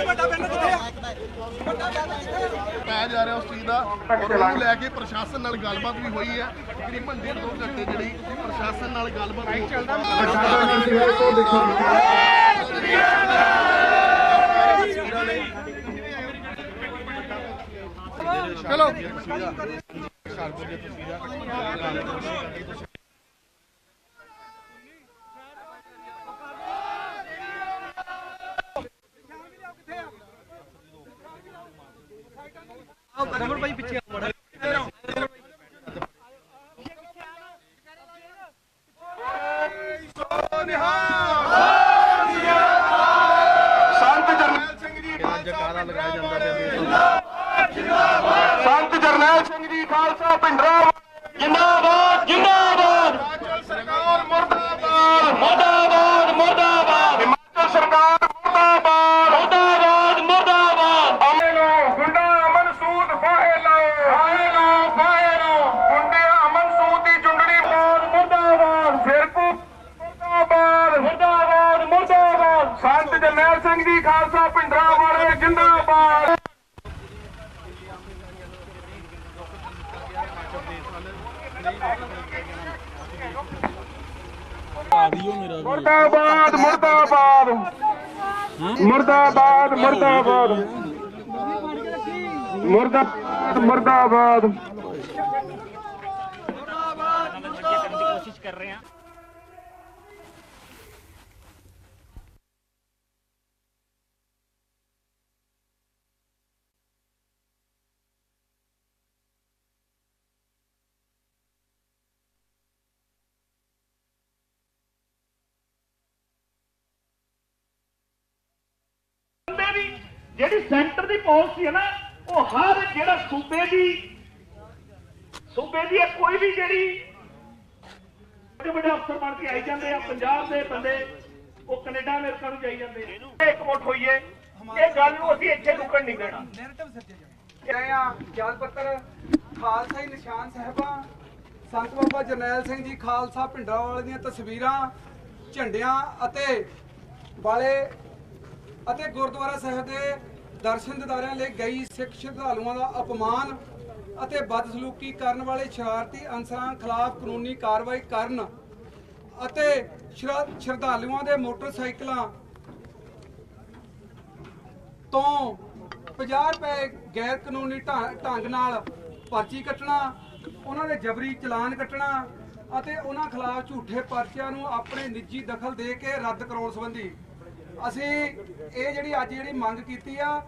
ਵੱਡਾ ਬੈਨਰ ਕਿੱਥੇ ਆ? ਵੱਡਾ ਬੈਨਰ ਕਿੱਥੇ ਆ? ਪਾਇਆ ਜਾ ਰਿਹਾ ਉਸ ਚੀਜ਼ ਦਾ। ਔਰ ਉਹਨੂੰ ਲੈ ਕੇ ਪ੍ਰਸ਼ਾਸਨ ਨਾਲ ਗੱਲਬਾਤ ਵੀ ਹੋਈ ਹੈ। ਤਕਰੀਬਨ ਡੇਢ ਦੋ ਘੰਟੇ ਜਿਹੜੀ ਪ੍ਰਸ਼ਾਸਨ ਨਾਲ ਗੱਲਬਾਤ ਹੋਈ ਚੱਲਦਾ ਚਲੋ। ਸੰਤ ਜਰਨੈਲ ਸਿੰਘ ਜੀ ਜਕਾਰਾ ਲਗਾਇਆ ਜਾਂਦਾ ਸੰਤ ਜਰਨੈਲ ਸਿੰਘ ਜੀ ਖਾਲਸਾ ਪਿੰਡਰਾ ਮੁਰਦਾਬਾਦ ਮੁਰਦਾਬਾਦ ਮੁਰਦਾਬਾਦ। ਮੁਰਦਾਬਾਦ ਮੁਰਦਾਬਾਦ। ਮੁਰਦਾਬਾਦ। ਕੋਸ਼ਿਸ਼ ਕਰ ਰਹੇ ਹਾਂ ਬੰਦੇ ਵੀ ਜਿਹੜੀ ਸੈਂਟਰ ਦੀ ਪਾਲਿਸੀ ਹੈ ਨਾ, ਉਹ ਹਰ ਜਿਹੜਾ ਸੂਬੇ ਦੀ ਸੂਬੇ ਦੀ ਕੋਈ ਵੀ ਜਿਹੜੀ ਵੱਡੇ ਵੱਡੇ ਅਫਸਰ ਬਣ ਕੇ ਆਈ ਜਾਂਦੇ ਆ, ਪੰਜਾਬ ਦੇ ਬੰਦੇ, ਉਹ ਕੈਨੇਡਾ ਅਮਰੀਕਾ ਨੂੰ ਜਾਈ ਜਾਂਦੇ ਆ। ਇਕਮੁੱਠ ਹੋਈਏ ਇਹ ਗੱਲ ਨੂੰ ਅਸੀਂ ਇੱਥੇ ਰੁਕਣ ਨਹੀਂ ਦੇਣਾ। ਆਏ ਆ ਜਲ ਪੱਤਰ ਖਾਲਸਾ ਹੀ ਨਿਸ਼ਾਨ ਸਾਹਿਬਾਂ, ਸੰਤ ਬਾਬਾ ਜਰਨੈਲ ਸਿੰਘ ਜੀ ਖਾਲਸਾ ਭਿੰਡਰਾਂਵਾਲੇ ਦੀਆਂ ਤਸਵੀਰਾਂ, ਝੰਡਿਆਂ ਅਤੇ ਵਾਲੇ ਅਤੇ ਗੁਰਦੁਆਰਾ ਸਾਹਿਬ ਦੇ ਦਰਸ਼ਨ ਦਿਦਾਰਿਆਂ ਲਈ ਗਈ ਸਿੱਖ ਸ਼ਰਧਾਲੂਆਂ ਦਾ ਅਪਮਾਨ ਅਤੇ ਬਦਸਲੂਕੀ ਕਰਨ ਵਾਲੇ ਸ਼ਰਾਰਤੀ ਅਨਸਰਾਂ ਖਿਲਾਫ ਕਾਨੂੰਨੀ ਕਾਰਵਾਈ ਕਰਨ ਅਤੇ ਸ਼ਰਾ- ਸ਼ਰਧਾਲੂਆਂ ਦੇ ਮੋਟਰਸਾਈਕਲਾਂ ਤੋਂ 50 ਰੁਪਏ ਗੈਰ ਕਾਨੂੰਨੀ ਢੰ- ਢੰਗ ਨਾਲ ਪਰਚੀ ਕੱਟਣਾ, ਉਹਨਾਂ ਦੇ ਜਬਰੀ ਚਲਾਨ ਕੱਟਣਾ ਅਤੇ ਉਹਨਾਂ ਖਿਲਾਫ ਝੂਠੇ ਪਰਚਿਆਂ ਨੂੰ ਆਪਣੇ ਨਿੱਜੀ ਦਖਲ ਦੇ ਕੇ ਰੱਦ ਕਰਾਉਣ ਸੰਬੰਧੀ ਅਸੀਂ ਇਹ ਜਿਹੜੀ ਅੱਜ ਜਿਹੜੀ ਮੰਗ ਕੀਤੀ ਆ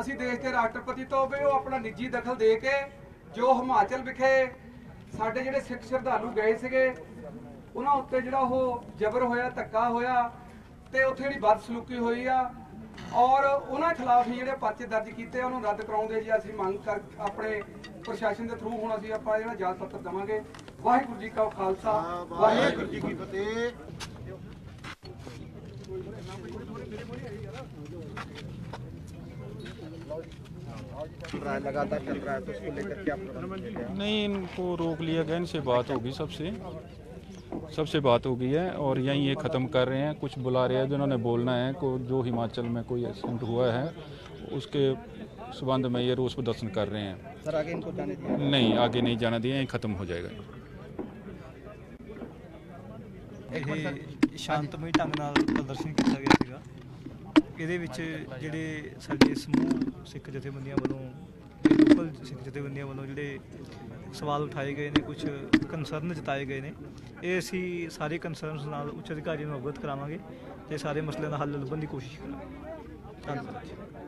ਅਸੀਂ ਦੇਸ਼ ਦੇ ਰਾਸ਼ਟਰਪਤੀ ਤੋਂ ਵੀ ਉਹ ਆਪਣਾ ਨਿੱਜੀ ਦਖਲ ਦੇ ਕੇ ਜੋ ਹਿਮਾਚਲ ਵਿਖੇ ਸਾਡੇ ਜਿਹੜੇ ਸਿੱਖ ਸ਼ਰਧਾਲੂ ਗਏ ਸੀਗੇ ਉਹਨਾਂ ਉੱਤੇ ਜਿਹੜਾ ਉਹ ਜ਼ਬਰ ਹੋਇਆ ਧੱਕਾ ਹੋਇਆ ਤੇ ਉੱਥੇ ਜਿਹੜੀ ਬਦਸਲੂਕੀ ਹੋਈ ਆ ਔਰ ਉਹਨਾਂ ਖਿਲਾਫ ਹੀ ਜਿਹੜੇ ਪਰਚੇ ਦਰਜ ਕੀਤੇ ਉਹਨੂੰ ਰੱਦ ਕਰਾਉਂਦੇ ਜੀ ਅਸੀਂ ਮੰਗ ਕਰ ਆਪਣੇ ਪ੍ਰਸ਼ਾਸਨ ਦੇ ਥਰੂ ਹੁਣ ਅਸੀਂ ਆਪਾਂ ਜਿਹੜਾ ਜਾਲ ਪੱਤਰ ਦਵਾਂਗੇ। ਵਾਹਿਗੁਰੂ ਜੀ ਕਾ ਖਾਲਸਾ ਵਾਹਿਗੁਰੂ ਜੀ ਕੀ ਫਤਿਹ। नहीं इनको रोक लिया गया इनसे बात होगी सबसे। सबसे बात हो गई है और यहीं ये ख़त्म कर रहे हैं कुछ बुला रहे हैं जिन्होंने बोलना है को जो हिमाचल में कोई एक्सीडेंट हुआ है उसके संबंध में ये रोज प्रदर्शन कर रहे हैं। सर आगे इनको जाने दिया? नहीं आगे नहीं जाना दिया यहीं ख़त्म हो जाएगा। ਇਹ ਸ਼ਾਂਤਮਈ ਢੰਗ ਨਾਲ ਪ੍ਰਦਰਸ਼ਨ ਕੀਤਾ ਗਿਆ ਸੀਗਾ। ਇਹਦੇ ਵਿੱਚ ਜਿਹੜੇ ਸਾਡੇ ਸਮੂਹ ਸਿੱਖ ਜਥੇਬੰਦੀਆਂ ਵੱਲੋਂ ਲੋਕਲ ਸਿੱਖ ਜਥੇਬੰਦੀਆਂ ਵੱਲੋਂ ਜਿਹੜੇ ਸਵਾਲ ਉਠਾਏ ਗਏ ਨੇ ਕੁਝ ਕੰਸਰਨ ਜਤਾਏ ਗਏ ਨੇ, ਇਹ ਅਸੀਂ ਸਾਰੇ ਕੰਸਰਨਸ ਨਾਲ ਉੱਚ ਅਧਿਕਾਰੀਆਂ ਨੂੰ ਅਵਗਤ ਕਰਾਵਾਂਗੇ ਤੇ ਸਾਰੇ ਮਸਲਿਆਂ ਦਾ ਹੱਲ ਲੱਭਣ ਦੀ ਕੋਸ਼ਿਸ਼ ਕਰਾਂਗੇ। ਧੰਨਵਾਦ